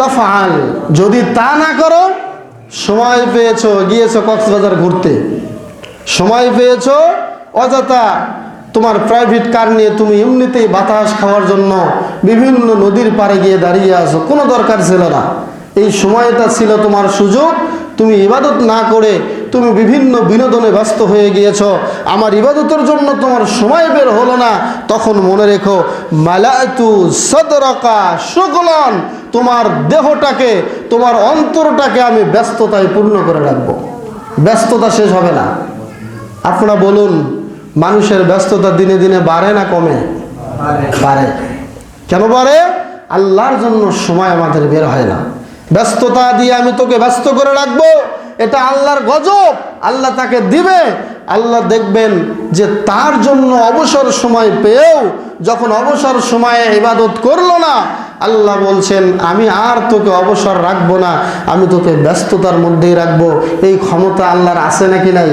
তাফআল, যদি তা না করো, সময় পেয়েছ, গিয়েছো কক্সবাজার ঘুরতে। সময় পেয়েছ, অযথা তোমার প্রাইভেট কার নিয়ে তুমি এমনিতেই বাতাস খাওয়ার জন্য বিভিন্ন নদীর পাড়ে গিয়ে দাঁড়িয়ে আছো, কোনো দরকার ছিল না। এই সময়টা ছিল তোমার সুযোগ, তুমি ইবাদত না করে তুমি বিভিন্ন বিনোদনে ব্যস্ত হয়ে গিয়েছ। আমার ইবাদতের জন্য তোমার সময় বের হলো না। তখন মনে রেখো মালাতু সদরকা শুকলন। তোমার দেহটাকে তোমার অন্তরটাকে আমি ব্যস্ততায় পূর্ণ করে রাখব। ব্যস্ততা শেষ হবে না। আপনারা বলুন মানুষের ব্যস্ততা দিনে দিনে বাড়ে না কমে? বাড়ে। কেন বাড়ে? আল্লাহর জন্য সময় আমাদের বের হয় না। ব্যস্ততা দিয়ে আমি তোকে ব্যস্ত করে রাখব। এটা আল্লাহর গজব। আল্লাহ তাকে দিবে। আল্লাহ দেখবেন যে তার জন্য অবসর সময় পেয়েও যখন অবসর সময়ে ইবাদত করল না, আল্লাহ বলছেন, আমি আর তোকে অবসর রাখব না, আমি তোকে ব্যস্ততার মধ্যেই রাখব। এই ক্ষমতা আল্লাহর আছে নাকি নাই?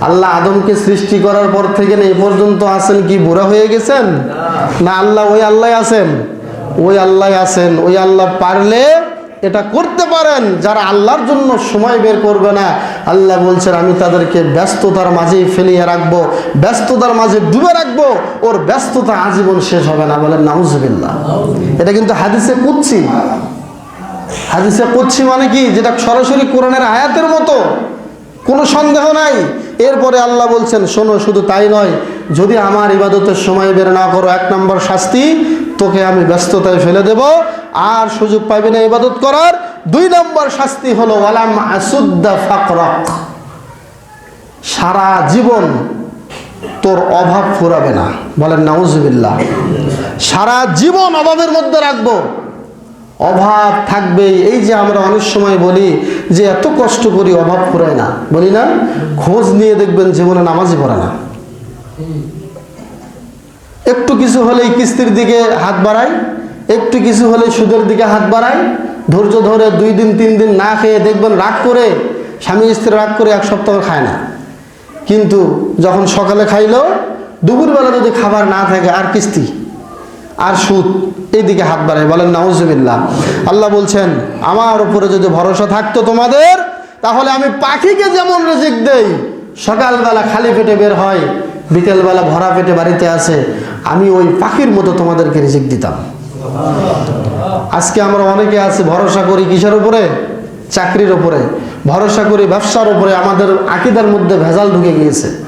আল্লাহ আদমকে সৃষ্টি করার পর থেকে না এই পর্যন্ত আছেন কি বুড়া হয়ে গেছেন? না, আল্লাহ ওই আল্লাহ আছেন। ওই আল্লাহ আছেন। ওই আল্লাহ পারলে এটা করতে পারেন, যারা আল্লাহর জন্য সময় বের করবে না। আল্লাহ বলছেন, আমি তাদেরকে ব্যস্ততার মাঝেই ফেলিয়ে রাখব, ব্যস্ততার মাঝে ডুবে রাখব, ওর ব্যস্ততা আজীবন শেষ হবে না। বলেন, নাউজবিল্লাহ। এটা কিন্তু হাদিসে কুচ্ছি হাদিসে কুচ্ছি মানে কি? যেটা সরাসরি কোরআনের আয়াতের মতো। কোনো সন্দেহ নাই। এরপরে আল্লাহ বলছেন, শোনো, শুধু তাই নয়, যদি আমার ইবাদতের সময় বের না করো, এক নম্বর শাস্তি, তোকে আমি ব্যস্ততায় ফেলে দেব। আর সুযোগ পাবি না ইবাদত করার। দুই নম্বর শাস্তি হলো সারা জীবন তোর অভাব ফুরাবে না। বলেন, নাউজুবিল্লাহ। সারা জীবন অভাবের মধ্যে রাখব। অভাব থাকবেই এই যে আমরা অনেক সময় বলি যে, এত কষ্ট করি, অভাব ফুরায় না। বলি না, খোঁজ নিয়ে দেখবেন জীবনে নামাজই পড়ে না। একটু কিছু হলেই কিস্তির দিকে হাত বাড়াই একটু কিছু হলে সুদের দিকে হাত বাড়াই ধৈর্য ধরে দুই দিন, তিন দিন না খেয়ে দেখবেন রাগ করে, স্বামী স্ত্রী রাগ করে এক সপ্তাহ খায় না। কিন্তু যখন সকালে খাইলো, দুপুরবেলা যদি খাবার না থাকে, আর কিস্তি, আর সুদ, এইদিকে হাত বাড়ায়। বলেন, নাউজুবিল্লাহ। আল্লাহ বলছেন, আমার উপরে যদি ভরসা থাকতো তোমাদের, তাহলে আমি পাখিকে যেমন রেজিক দেই, সকালবেলা খালি পেটে বের হয়, বিকেলবেলা ভরা পেটে বাড়িতে আসে, আমি ওই পাখির মতো তোমাদেরকে রিজিক দিতাম। আজকে আমরা অনেকে আছি ভরসা করি কিসের উপরে? চাকরির উপরে। ভরসা করি ব্যবসার উপরে। আমাদের আকিদার মধ্যে ভেজাল ঢুকে গিয়েছে।